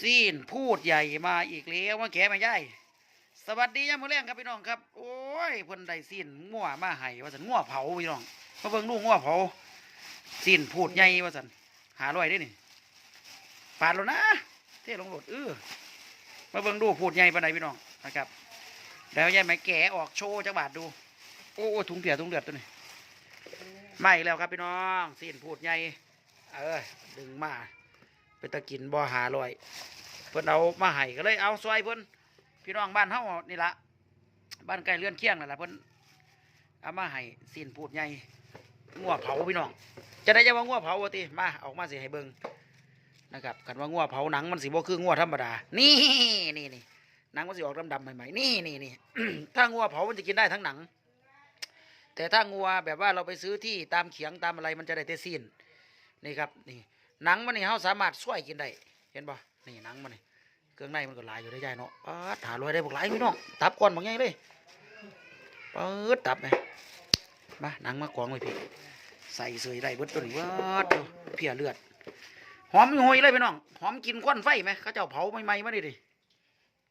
ซีนพูดใหญ่มาอีกแล้วมาแกมาย่ายสวัสดียามมื้อแรงครับพี่น้องครับ โอ้ยเพิ่นได้ซีนงัวมาให้ว่าซั่นงัวเผาพี่น้องมาเบิ่งลูกงัวเผาซีนพูดใหญ่ว่าซั่นหาร้อยได้นี่ปาดแล้วนะเท่ลงโหลดเออมาเบิ่งดูพูดใหญ่ปานใดพี่น้องนะครับแล้วยายไหมแกะออกโชว์จักบาทดูโอ้ถุงเปียกถุงเดือดตัวนี้ไม่แล้วครับพี่น้องซีนพูดใหญ่เออดึงมา ไปตะกินบ่หาลอยเพิ่นเอามาให้ก็เลยเอาซอยเพิ่นพี่น้องบ้านเฮานี่ละบ้านใกลเรือนเคียงนั่นแหละเพิ่นเอามาให้สิ้นพูดใหญ่งัวเผาพี่น้อง จะได้จะว่างัวเผาวะติมาออกมาสิให้เบิ่งนะครับกันว่างัวเผาหนังมันสิบ่คืองัวธรรมดา นี่นี่นี่หนังมันสิออกดำๆใหม่ๆนี่นี่นี่ถ้างัวเผามันจะกินได้ทั้งหนัง แต่ถ้างัวแบบว่าเราไปซื้อที่ตามเขียงตามอะไรมันจะได้แต่สิ้นนี่ครับนี่ หนังมันนี่เขาสามารถช่วยกินได้เห็นป่ะนี่หนังมันนี่เครื่องในมันก็หลายอยู่ได้ใจเนาะปาดหาลอยได้บอกหลายพี่น้องตับก่อนบางไงเลยปาดตับไหมมาหนังมากองไว้พี่ใส่เสยได้เบิดตัวนี้วัดดูเพียเลือดหอมหอยเลยพี่น้องหอมกินควันไฟไหมเขาเจ้าเผาใหม่ๆมาดิดิ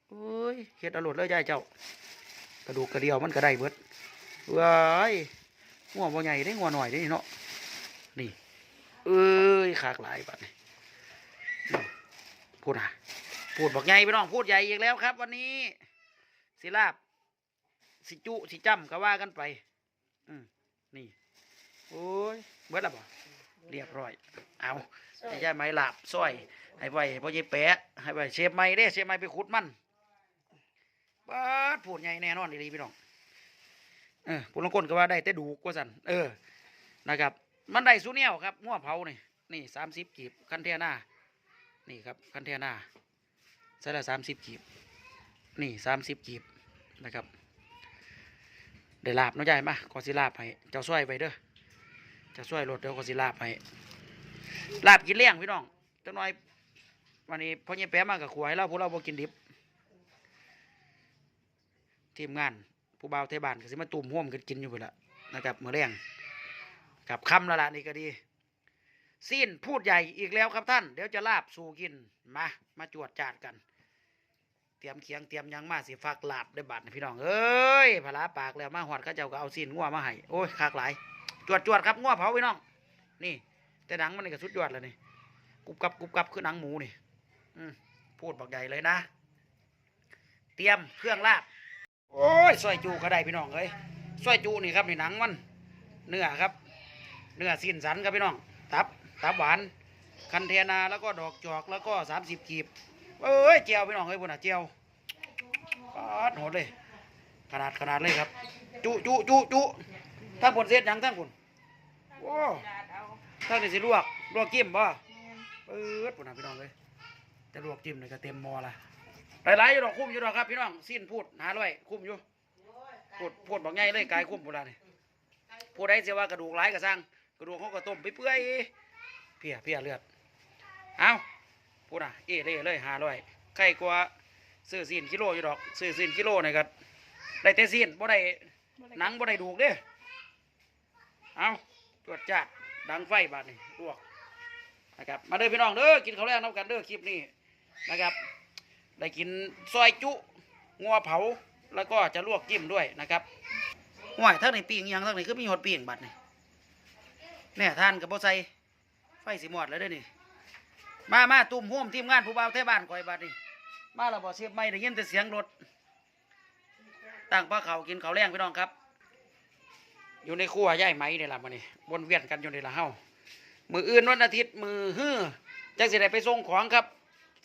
เอ้ยเฮ็ดอร่อยเลยยายเจ้ากระดูกกระเดียวมันก็ได้เบิดเว้ยงัวบ่ใหญ่ได้งัวหน่อยได้เนาะ อ้ยขากหลายบัดนี้พูดอะพูดบอกใหญ่พี่น้องพูดใหญ่อีกแล้วครับ วันนี้สิลาบ สิจุสิจำก็ว่ากันไป อืมนี่โอ้ยเบิดและบ่เรียบร้อย เอาให้ยายไม้หลาบซอยให้ไว้พ่อใหญ่แปะให้ไว้เชฟไม้เด้เชฟไม้ไปขุดมันบ้าดพูดใหญ่แน่นอนดีๆพี่น้องเออผู้ลางคนก็ว่าได้แต่ดูกว่าสันเออนะครับ มันได้สูเนียวครับง้วเผาเนี่ นี่สามสิบกีบคันเทียนานี่ครับคันเทียนาใส่ละสามสิบกีบนี่สามสิบกีบนะครับได้ลาบน้องใหญ่มาขอสิลาบให้เจ้าช่วยไปเด้อเจะช่วยรถเดี๋ยวขอสิลาบให้ลาบกินเลี้ยงพี่น้องจังน่อยวันนี้พ่อเนี่ยแป๊ะมากับขวายเราพวกเราบ่กินดิบทีมงานผู้บ่าวเทบานก็สิมาตุ่มห่วมกันกินอยู่พุ่นละนะครับมื้อแรงกับคำละละนี่ก็ดี สิ้นพูดใหญ่อีกแล้วครับท่าน เดี๋ยวจะลาบสู่กิน มา มาจวดจาดกัน เตรียมเคียงเตรียมยังมาสิฝากลาบได้บัดนี่พี่น้องเอ้ยผลาปากแล้วมาหอดข้าเจ้าก็เอาสิ้นงัวมาให้โอ้ยคากหลาย จวดจวดครับงัวเผาพี่น้อง นี่ แต่หนังมันก็สุดยอดเลยนี่กรุบกรับกรุบกรับคือหนังหมูนี่อืพูดบอกใหญ่เลยนะ เตรียมเครื่องลาบ โอ้ยซอยจูก็ได้พี่น้องเอ้ยซอยจูนี่ครับนี่หนังมัน เนื้อครับ เนื้อสิ้นสันครับพี่น้อง ตับ ตับหวาน คันเทนาแล้วก็ดอกจอกแล้วก็สามสิบกีบเอ้ยเจียวพี่น้องเอ้ยบุญอะเจียวปาดโหดเลย ขนาดขนาดเลยครับ จุจุจุจุทั้งผลเสียยังทั้งผลโอ้ทั้งนี่สิลวกลวกจิ้มบ่เปิดบุญอะพี่น้องเลยจะลวกจิ้มเลยก็เต็มมอละหลายๆอยู่ดอกคุ้มอยู่ดอกครับพี่น้องสิ้นพูดหาด้วยคุ้มอยู่พูดพูดบอกง่ายเลยกายคุ้มบุญอะนี่พูดได้เสียว่ากระดูกหลายก็สร้างกระดูกเขาก็ต้มไปเปื่อย พียเพียเลือดเอาพูดอะเอเล่เลยหาร้อยใครกว่าซื้อซีนกิโลอยู่ดอกซื้อซีนกิโลนี่ก็ได้แต่ซีนบ่ได้หนังบ่ได้ดูกเด้เอาตรวจจัดดังไฟบาดนี่ลวกนะครับมาเด้อพี่น้องเด้อกินข้าวแรงน้ำกันเด้อคลิปนี้นะครับ ได้กินซอยจุงัวเผาแล้วก็จะลวกจิ้มด้วยนะครับห่วยทั้งในปีงยังทั้งในคือมีหดปีงบัดนี่เนี่ยท่านกับโบไซ ฟสิหมอดเลยเด้อนี่ มามาตุ่มห่วมทีมงานผู้บ่าวเทบ้านคอยบัดนี่มาเราบ่เสียบไม่ได้ยินแต่เสียงรถตั้งปลาเขากินเขาแรงพี่น้องครับ อยู่ในครัวย่ายไหมนี่ล่ะมานี่วนเวียนกันอยู่ในละเฮามืออื่นวันอาทิตย์มือฮื้อจังสิได้ไปส่งของครับ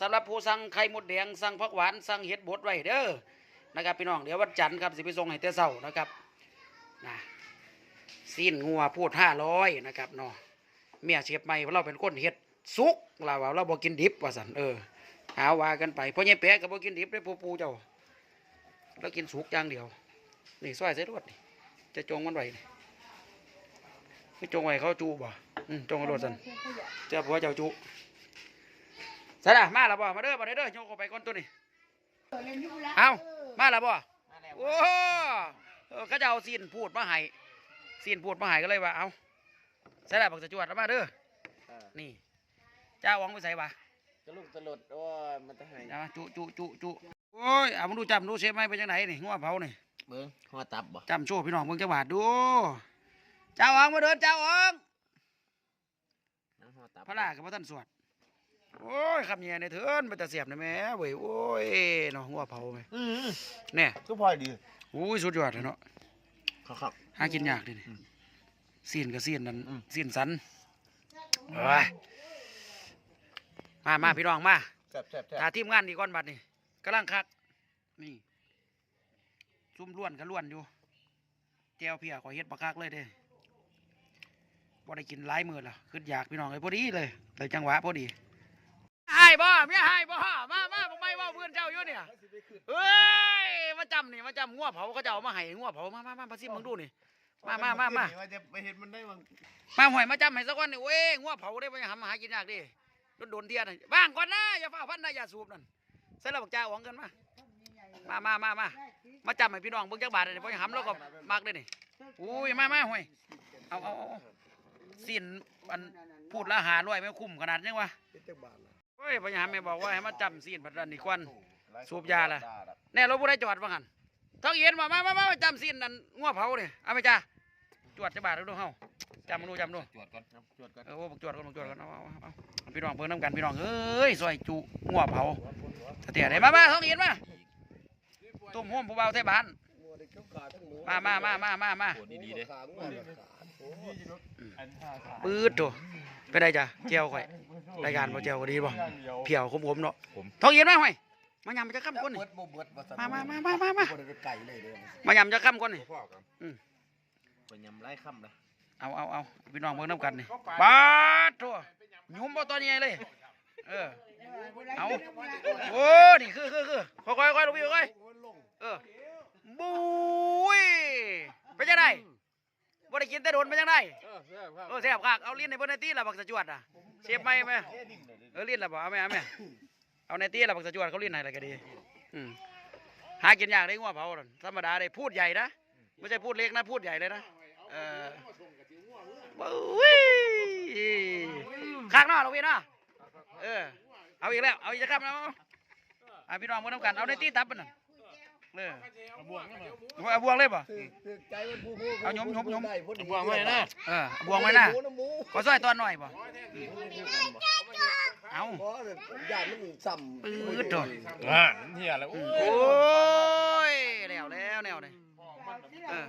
สำหรับผู้สั่งไข่มดแดงสั่งผักหวานสั่งเห็ดบดไว้เด้อนะครับพี่น้องเดี๋ยววันจันทร์ครับสิไปส่งให้แต่เช้านะครับนะสิ้นงัวพูดห้าร้อยนะครับเนาะ เมียเชียบใหม่เราเป็นคนเฮ็ดสุกเราว่าเราบ่กินดิบว่าสันเออหาว่ากันไปเพราะยายแปะก็บ่กินดิบได้อปูปูเจ้าเรากินสุกอย่างเดียว นี่ซอยใส่รวดนี่จะจงมันไว้นี่ไม่จงไว้เขาจูบ่อืมจงเอารวดสันเจ้าผัวเจ้าจูสะละมาและบ่มาเด้อมาเด้อเด้อโยกออกไปก่อนตัวนี้เอามาและบ่โอ้เออเขาจะเอาซีนพูดมาให้ซีนพูดมาใหายก็เลยว่าเอา ใส่ได้บักจะจวดแล้วมาเด้อนี่เจ้าหวังไปใส่บ่ากระลุกตลดโอ้ยมันจะให้เอามาจุจุจุจุโอ้ยเอามาดูจำดูเชฟไหมเป็นจังไหนนี่งัวเผานี่เบิ้งหัวตับบ่จำโชว์พี่น้องเบิ่งจังหวัดดู เจ้าอ๋องมาเดินเจ้าอ๋องน้ำหัวตับพระรากับพระท่านสวดโอ้ยคำเนียในเถินมันจะเสียบนะแม่เว้ยโอ้ยเนาะงัวเผาไหมอืมเนี่ยก็พอยดีโอ้ยสุดยอดเลยเนาะครับหากินยากดินี่ อืมซีนกับซีนนั่นอืมซีนสันเอ้ยมามาพี่น้องมาแซ่บแซ่บแซ่ถ้าบทีมงานดีก่อนบัดนี่กำลังคัก นี่ซุ่มล้วนก็ล้วนอยู่แจวเพียขอเฮ็ดบักคักเลยเด้บ่ได้กินหลายมื้อละขึ้นอยากพี่น้องเลยพอดีเลยเลยจังหวะพอดีหายบ่เมียหายบ่มามาผมไม่ว่าเพื่อนเจ้าอยู่เนี่ยเอ้ยมาจำนี่มาจำงัวเผาเขาเจ้าเอามาให้งัวเผามามามามาซิมึงดูนี่ มามามามา ว่าจะไปเห็นมันได้มั้งมาหอยมาจำให้สักวันนี่เว้ยงัวเผาได้ไปหามาหากินยากดิโดนโดนเทียนน่ะบ้างก่อนนะอย่าฟ้าพันนะอย่าสูบนั่นใส่ระบอกจ้าหวังกันมา มามามามามาจำให้พี่น้องเบิ่งจักบาทเลยเพราะหำแล้วก็มักเลยนี่อุ้ยมามาห่วยเอาเอาเอาสิ้นอันพูดละหาร้อยไม่คุ้มขนาดยังวะเฮ้ยพญาแม่บอกว่าให้มาจำสิ้นพัดรันนี่ควัน สูบยาล่ะ แน่รถผู้ใดจอดว่างัน ท้องเย็นมามามามามาจำสิ้นนั่นงัวเผาเนี่ยเอาไปจ้าจวดจักบาทดูดูเฮาจำมาดูจำดูจวดก่อนครับจวดก่อนเออโอ้บักจวดกันบักจวดกันเอาเอาเอาเอาพี่น้องเพิ่งน้ำกันพี่น้องเอ้ยซอยจุงัวเผาเตี๋ยได้มามาท้องเย็นมาต้มห่มผู้เบาเทบ้านมามามามามามาโหดีๆเด้ปื๊ดโถไปได้จ้ะเจียวข่อยรายการบ่เจียวก็ดีบ่เพียวขมผมเนาะท้องเย็นมาห่วย มายำไปจะค้ำก้นนี่มามามามามามาไก่เลยเด้อมายำจะค้ำก้นนี่ไปยำไล่ค่ำเลยเอาเอาเอาพี่น้องเบิ่งน้ำกันนี่บาดโถยุ่มบ่ตัวนี้เลย เออ เอาโอ้นี่คือคือคือค่อยค่อยค่อยลูกพี่ค่อยเออบุ้ยเป็นจังไดบ่ได้กินแต่โดนเป็นจังไดเออแซ่บคักเอาลิ้นในเบิ่นในตีล่ะบักสะจวดอะเชฟไหมไหมเออลิ้นล่ะบ่เอาไหมเอาไหม เอาในตีล่ะบักสะจวดเขาลิ้นให้อะไรก็ดีอืมหากินยากได้งัวเผานั่นธรรมดาได้พูดใหญ่นะไม่ใช่พูดเล็กนะพูดใหญ่เลยนะเออบุ้ยข้างนอกลูกพี่เนาะเออเอาอีกแล้วเอาอีกแล้วครับเอาเอาพี่น้องมาทำกันเอาในตีตับมันน่ะ เออเอาบวงเลยป่ะใจมันผู้ผู้เอาหยมหยมหยมได้พอดีบวงไว้นะเออเอาบวงไว้นะหมูน้ำหมูขอซอยตอนหน่อยป่ะเอาเพราะญาติมันซ้ำปื๊ดโถอ่าเฮียแล้วโอ้ยแล้วแล้วแล้วเลยเออ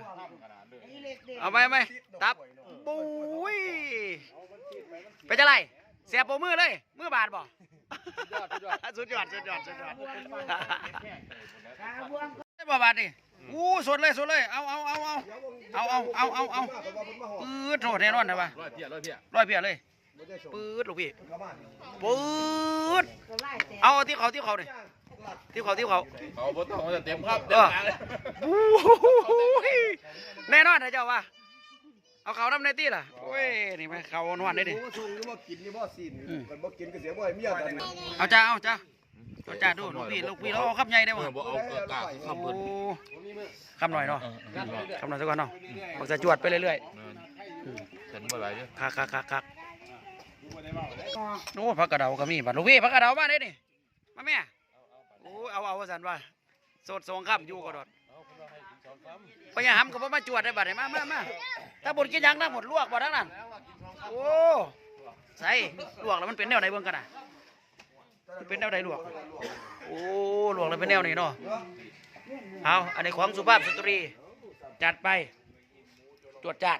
เอาไปไหมตับปุ้ยไปจะไรเสียบโปมือเลยมือบาดบ่ สุดยอดสุดยอดสุดยอดได้บ่บาดนี่อู้สดเลยสดเลย เอาเอาเอาเอาเอาเอาเอาเอาเอาปื๊ดโถแน่นอนนะป่ะร้อยเพียร้อยเพียร้อยเพียเลยปื๊ดลูกพี่ปื๊ดเอาที่เขาที่เขาดิที่เขาที่เขาเขาบ่ต้องจะเต็มครับเออโอ้ยแน่นอนนะเจ้าว่า เอาเขาน้ำในตี้ล่ะโอ้ยนี่ไหมเขานวดได้ดิหมูส่งนี่บ่กินนี่บ่ซีนมันบ่กินก็เสียบ่ให้เมียกันเอาจ้าเอาจ้าเอาจ้าดูลูกพี่ลูกพี่เราเอาคำใหญ่ได้เอบ่อบ่เอาเกลือกากโอ้คำเพิ่นคำหน่อยเนาะคำหน่อยสักก่อนเนาะบอกจะจวดไปเรื่อยฉันบ่ไหลเด้อๆคักคักคักคักโอ้พักกระเดาก็มีบัดลูกพี่พักกระเดามาได้ดิมาแม่โอ้เอาเอาว่าสันว่าโสดสองคำอยู่ก็ดอด ไปยังหำก็บ่มาจวดได้บัดนี้มามามาถ้าบดกินหยังนะหมดลวกบ่ทั้งนั้น โอ้ใส่ลวกแล้วมันเป็นแนวไหนเบิ่งกันน่ะมันเป็นแนวไหนลวก โอ้ลวกแล้วเป็นแนวไหนเนาะเอาอันนี้ของสุภาพสตรี จัดไป จวดจัด